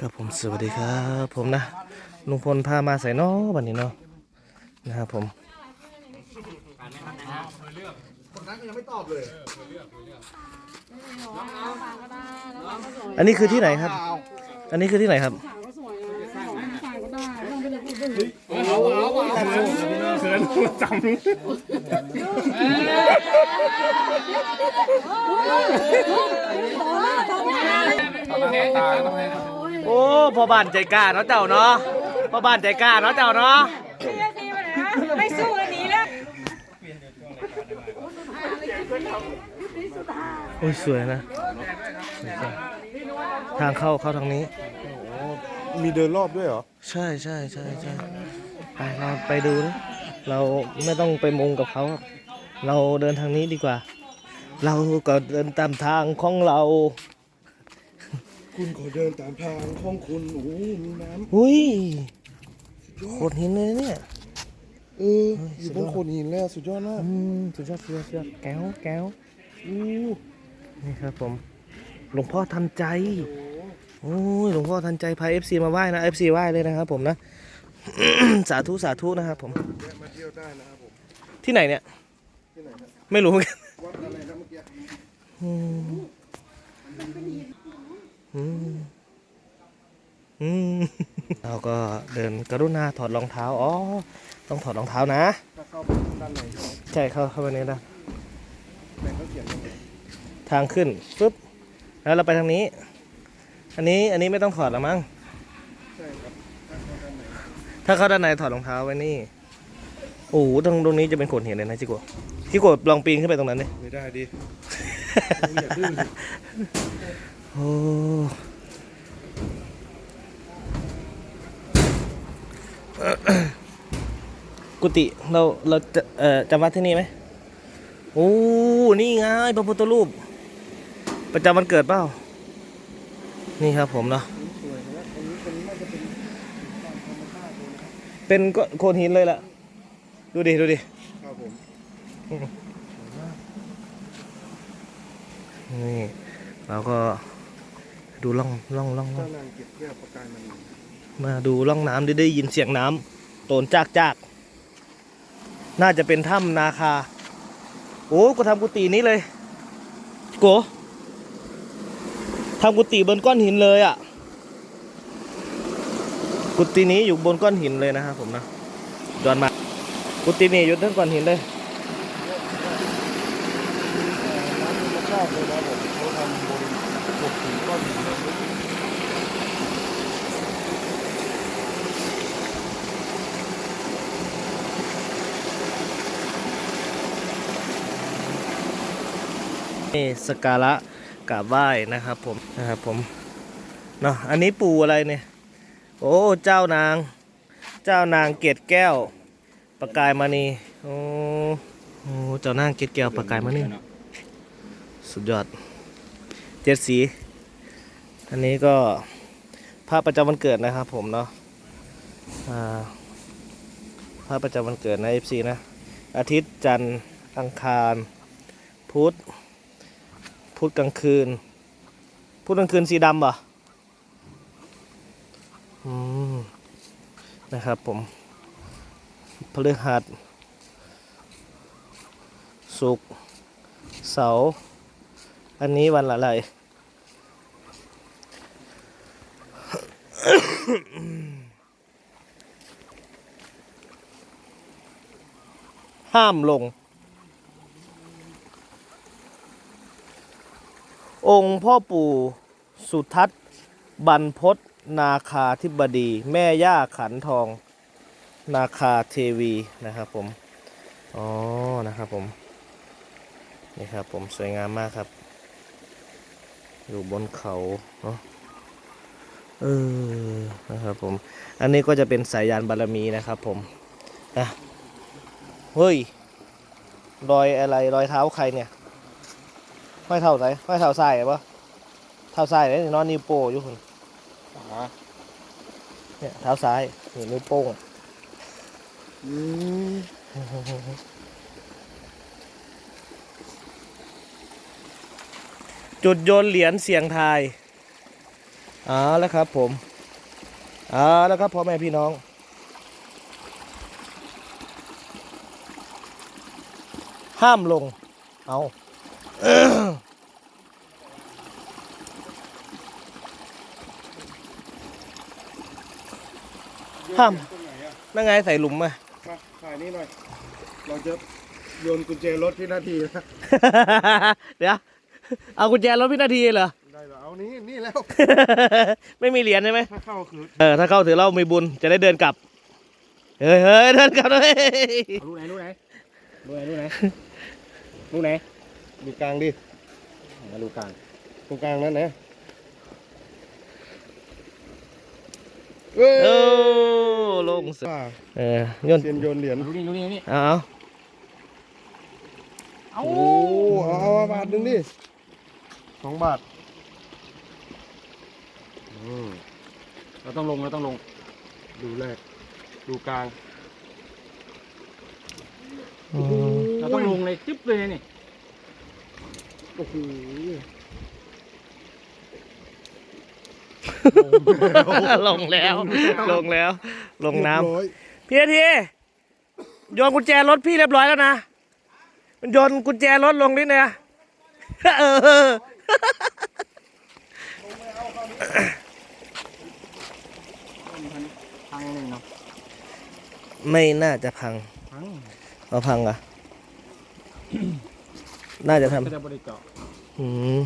ครับผมสวัสดีครับผมนะลุงพลพามาใส่นอวันนี้เนาะนะครับผมคนนั้นก็ยังไม่ตอบเลยอันนี้คือที่ไหนครับ อันนี้คือที่ไหนครับเอาเอาเอาเขินจำ โอ้พ่อบ้านใจกล้าเนาะเจ้าเนาะพ่อบ้านใจกล้าเนาะเจ้าเนาะไม่สู้อันนี้แล้วโอ้ยสวยนะทางเข้าเข้าทางนี้ มีเดินรอบด้วยเหรอ ใช่ใช่ใช่ใช่ไปเราไปดูนะเราไม่ต้องไปมุงกับเขาครับเราเดินทางนี้ดีกว่า เราก็เดินตามทางของเรา คุณขอเดินตามทางของคุณโอ้โหมีน้อุ้ยโคตรหินเลยเนี่ยำเอออยู่บนโขดหินแล้วสุดยอดมากอืมสุดยอดสุดยอดสุดยอดแก้วแก้วอู้นี่ครับผม หลวงพ่อทันใจโอ้ยหลวงพ่อทันใจพาเอฟซีมาไหว้นะเอฟซีไหว้เลยนะครับผมนะ สาธุสาธุนะครับผม แวะมาเที่ยวได้นะครับผมที่ไหนเนี่ย ที่ไหนครับไม่รู้เหมือนกันวัดอะไรนะเมื่อกี้อืมอืมอืม เราก็เดินกรุณาถอดรองเท้า อ๋อ ต้องถอดรองเท้านะถ้าเข้าไปด้านในใช่ไหมใช่เข้าเข้าไปในนะแต่เขาเขียนว่าทางขึ้นปุ๊บ แล้วเราไปทางนี้ อันนี้อันนี้ไม่ต้องถอดหรอมั้ง ใช่ครับถ้าเข้าด้านในถ้าเข้าด้านในถอดรองเท้าไว้นี่ โอ้โหตรงตรงนี้จะเป็นโขดหินเลยนะจิโกะจิโกะลองปีนขึ้นไปตรงนั้นดิ ไม่ได้ดิอย่าดื้อดิ โอ้กุฏิเราเราจะเอ่อจำวัดที่นี่ไหมโอ้นี่ไงพระพุทธรูป ประจำวันเกิดเปล่า นี่ครับผมเนาะสวยนะอันนี้เป็นน่าจะเป็นตามธรรมชาติเลยนะครับเป็นก็โขดหินเลยล่ะ ดูดิ ดูดิครับผมนี่เราก็ ดูล่องล่องล่องล่เจ้าองนางเก็บแก้วประกายมันมาดูล่องน้ำได้ได้ยินเสียงน้ำโตนจากจากน่าจะเป็นถ้ำนาคา โอ้ก็ทำกุฏินี้เลยโกทำกุฏิบนก้อนหินเลยอะ กุฏินี้อยู่บนก้อนหินเลยนะครับผมนะจอนมา กุฏินี้อยู่ทั้งก้อนหินเลยร้านธรรมชาติเลยนะผมเขาทำบนป กหินก้อนหินเลยนี่สการะกราบไหว้นะครับผมนะครับผมเนาะอันนี้ปูอะไรเนี่ย โอ้เจ้านาง เจ้านางเกตแก้ว ประกายมณีโอ้โอ้เจ้านางเกตแก้วประกายมณีสุดยอด เจ็ดสี อันนี้ก็พระประจำวันเกิดนะครับผมเนาะอ่าพระประจำวันเกิดนะ FC นะ อาทิตย์จันทร์อังคาร พุธ พุธกลางคืน พุธกลางคืนสีดำป่ะอืมนะครับผมพฤหัสศุกเสาร์อันนี้วันอะไร ห้ามลง องค์พ่อปู่สุทัศน์บรรพตนาคาธิบดี แม่ย่าขันทอง นาคาเทวีนะครับผม อ๋อ นะครับผม นี่ครับผมสวยงามมากครับ อยู่บนเขาเนาะ เออนะครับผม อันนี้ก็จะเป็นสายยานบารมีนะครับผมนะเฮ้ยรอยอะไรรอยเท้าใครเนี่ยห้อยเท้าไหนห้อยเท้าซ้ายปะเท้าซ้ายเนี่ยนอนนิ้วโป้อยู่คนอ่าเนี่ยเท้าซ้ายนี่นิ้วโป้งอืมจุดโยนเหรียญเสียงทาย เอ๋อแล้วครับผมเอาแล้วครับพ่อแม่พี่น้อง ห้ามลง เอาห้ามตรงไหนอะนั่นไงใส่หลุมมามาถ่ายนี่หน่อย เราจะโยนกุญแจรถที่หน้าที่นะ เดี๋ยว เอากุญแจรถพินาทีเหรอ ได้แล้วเอานี้นี่แล้ว ไม่มีเหรียญใช่ไหม ถ้าเข้าคือเออถ้าเข้าถือเรามีบุญจะได้เดินกลับ เฮ้ยเฮ้ยเดินกลับเลยรู้ไหนรู้ไหนรู้ไหนรู้ไหนรู้ไหนดูกลางดิมาดูกลางตรงกลางนั่นนะเอ้ยโอ้ลงสุดว่าเออโยนเซียนโยนเหรียญดูนี่ดูนี่ดูนี่เอาเอาเอาโอ้เอาเอาบาทหนึ่งดิสองบาท อืมเราต้องลงเราต้องลง ดูแรก ดูกลาง อืมเราต้องลงเลยจึ๊บเลยนี่ โอ้โห ลงแล้ว ลงแล้ว ลงน้ำ เรียบร้อยพี่อาทีโยนกุญแจรถพี่เรียบร้อยแล้วนะ มันโยนกุญแจรถลงนี่เนี่ยเออ พังหนึ่งเนาะไม่น่าจะพังพังเอาพังเหรอะ น่าจะทก็จะบริเจาะำอืม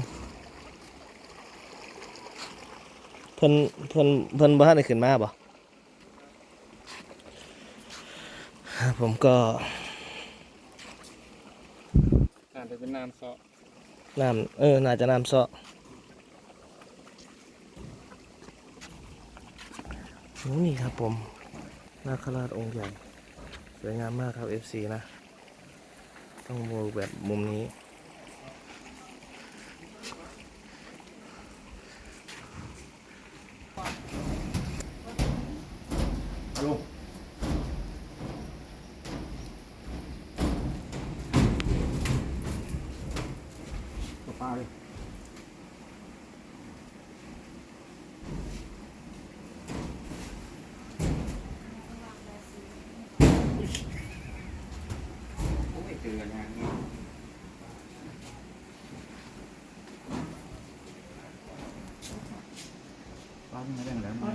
เพิ่นเพิ่นเพิ่นบ้านได้ขึ้นมาบ่ผมก็อาจจะเป็นน้ำซอน้ำเออ น่าจะน้ำเซาะ นี่ครับผมนาคราชองค์ใหญ่ สวยงามมากครับ FC นะ ต้องมองแบบมุมนี้ตัวปลาเลยโอ้ยเจอกันอย่างนี้ ปลาที่ไม่ได้แล้วมั้ง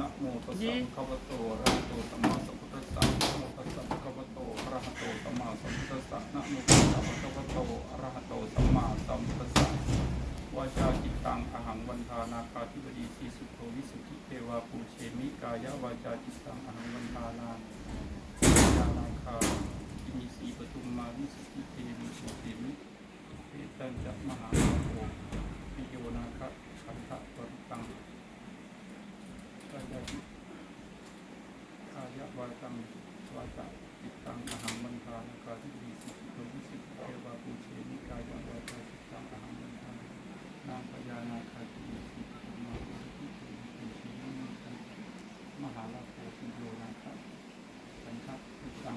นะโมตัสสะภะคะวะโตอะระหะโตสัมมาสัมพุทธัสสะนะโมตัสสะภะคะวะโตอะระหะโตสัมมาสัมพุทธัสสะนะโมตัสสะภะคะวะโตอะระหะโตสัมมาสัมพุทธัสสะวาจาจิตตังอหังวันทานาคาธิบดีสีสุโธวิสุทธิเทวาปูเชมิกายะวาจาจิตตังอหังวันทานาญานาคา มิสีปทุมมาวิสุทธิเทวิสุเทมิเอตังจัมหาโภปิโยนาคะขันธะปริตังกายะจิตกายะวาจังวาจาจิตังอหังมันทานาคาทิดีสิทธิโตวิสิทธิเทวาปูเชนิกายะวาจาจิตังอหังมันทานนางพญานาคาทิดีสิทธิธรรมาวิสิทธิเทวิปูเชนิมหาลาโภปิโยนาคะสันทัจิตตัง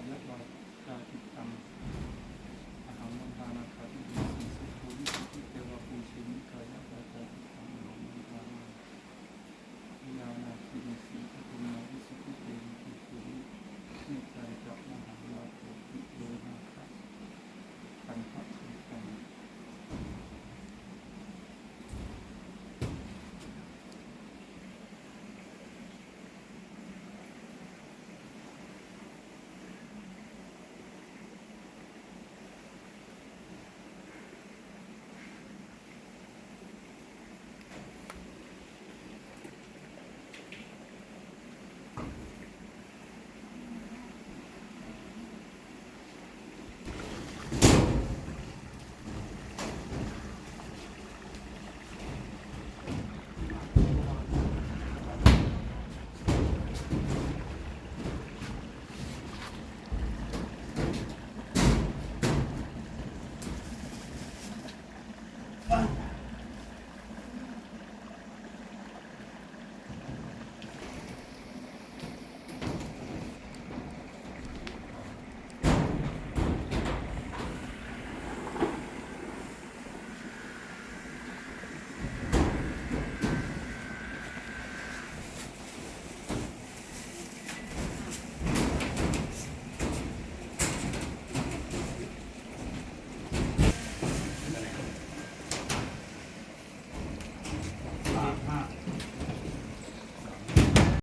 กายะวาจาจิตตัง